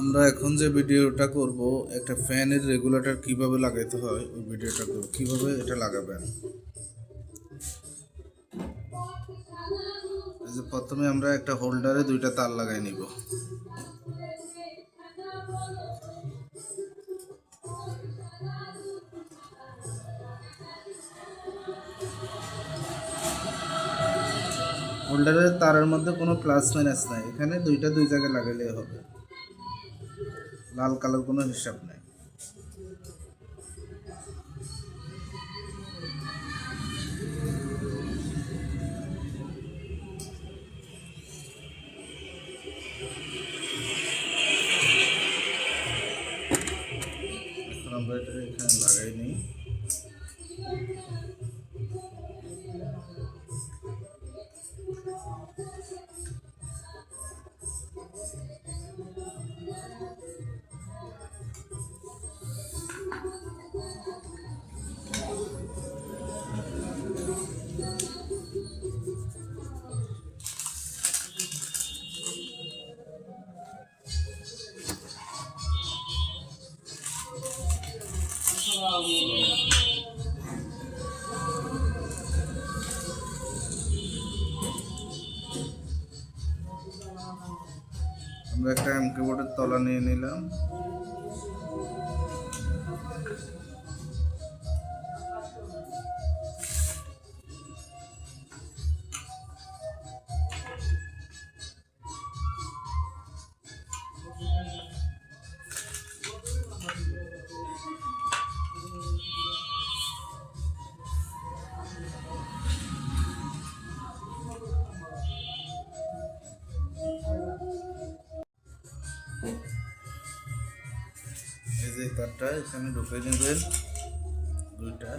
আমরা এখন যে ভিডিওটা করব, একটা ফ্যানের রেগুলেটর কীভাবে লাগাইতে হয়, ওই ভিডিওটা করব। কীভাবে এটা লাগাবেন? যে প্রথমে আমরা একটা হোল্ডারে দুইটা তার লাগাই নিব। হোল্ডারের তারের মধ্যে কোনো প্লাস মাইনাস নাই। এখানে দুইটা দুই জায়গায় লাগাইলে হবে। লাল কালার কোনো হিসাব নাই আমরা একটা এমকে বোর্ডের তলা নিয়ে নিলাম। যে তারটা এখানে ঢুকে নেবেন দুইটা।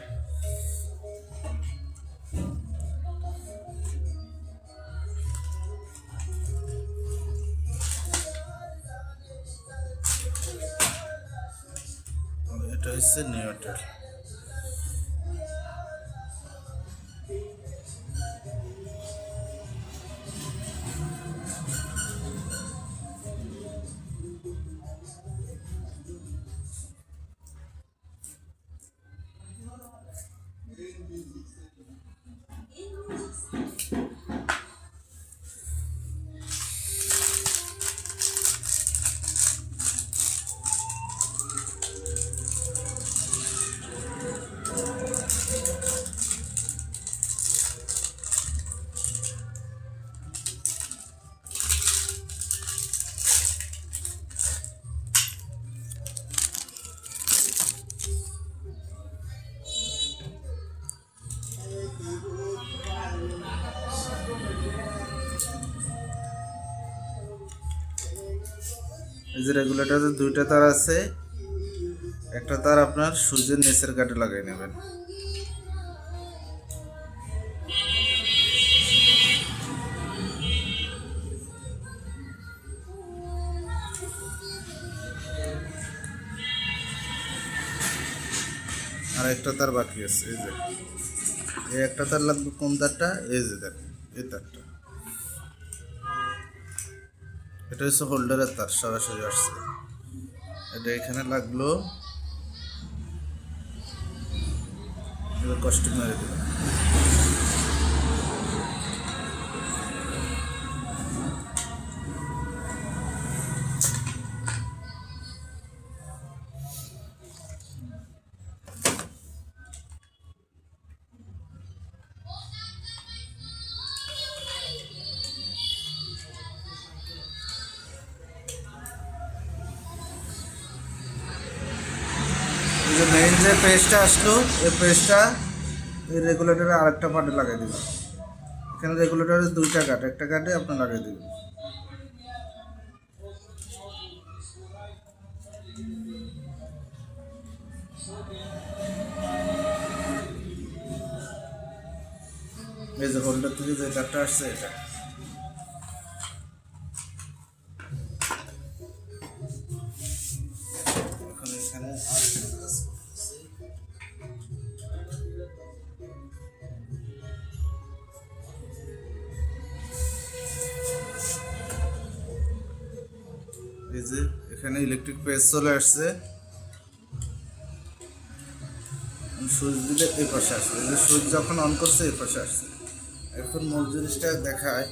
এটা হচ্ছে নিউটার এই যে রেগুলেটরের দুইটা তার আছে। একটা তার আপনার সূর্যের নিচের কাটে লাগাই নেবেন। আর একটা তার বাকি আছে, এই যে। এই একটা তার লাগবে কোন তারটা? এই যে দেখেন, এই তারটা। এটা হচ্ছে হোল্ডারের তার সরাসরি আসছে। এটা এখানে লাগল। কষ্ট মেরে দিলাম। যে পেজটা আসলো এই পেজটা এই রেগুলেটরে আরেকটা পার্টে লাগাই দিবেন এখানে রেগুলেটরের দুইটা কাট একটা কাটে আপনি লাগিয়ে দিবেন। এই যে হোল্ডার থেকে যে কাটটা আসছে এটা। এখন এখানে এই এখানে ইলেকট্রিক পেজ চলে আসছে। সুইচ দিলে এই পাশে আসছে এই যে সুইচ যখন অন করছে, এই পাশে আসছে। এখন মূল জিনিসটা দেখায়,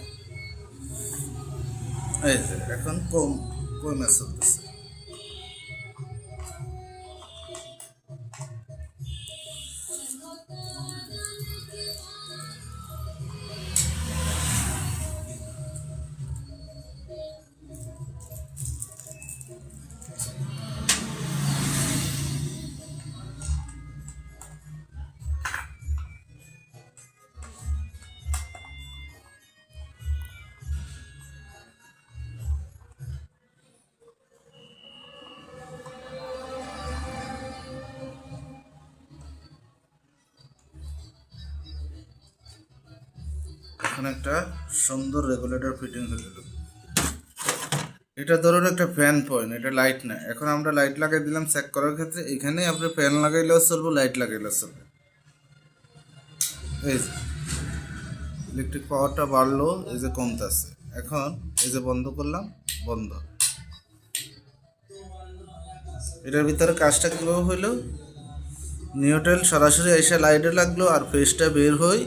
এই যে, এখন কম, কমে চলতেছে। এখন একটা সুন্দর রেগুলেটর ফিটিং হয়ে গেল। এটা ধরুন একটা ফ্যান পয়েন্ট এটা লাইট না। এখন আমরা লাইট লাগাই দিলাম চেক করার ক্ষেত্রে এখানে আপনি ফ্যান লাগাইলেও চলবো লাইট লাগাইলেও চলবে। এই যে ইলেকট্রিক পাওয়ারটা বাড়লো, এই যে কমতেছে। এখন এই যে বন্ধ করলাম, বন্ধ। এটার ভিতরে কাজটা কীভাবে হইল? নিউটেল সরাসরি এসে লাইটে লাগল আর ফেসটা বের হই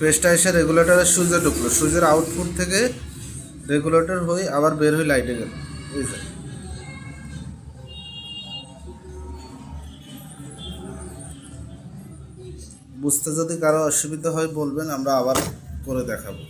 ফেসটা এসে রেগুলেটরের সুইচে ঢুকলো। সুইচের আউটপুট থেকে রেগুলেটর হয়ে আবার বের হয়ে লাইটে গেল। বুঝতে যদি কারও অসুবিধা হয় বলবেন, আমরা আবার করে দেখাবো।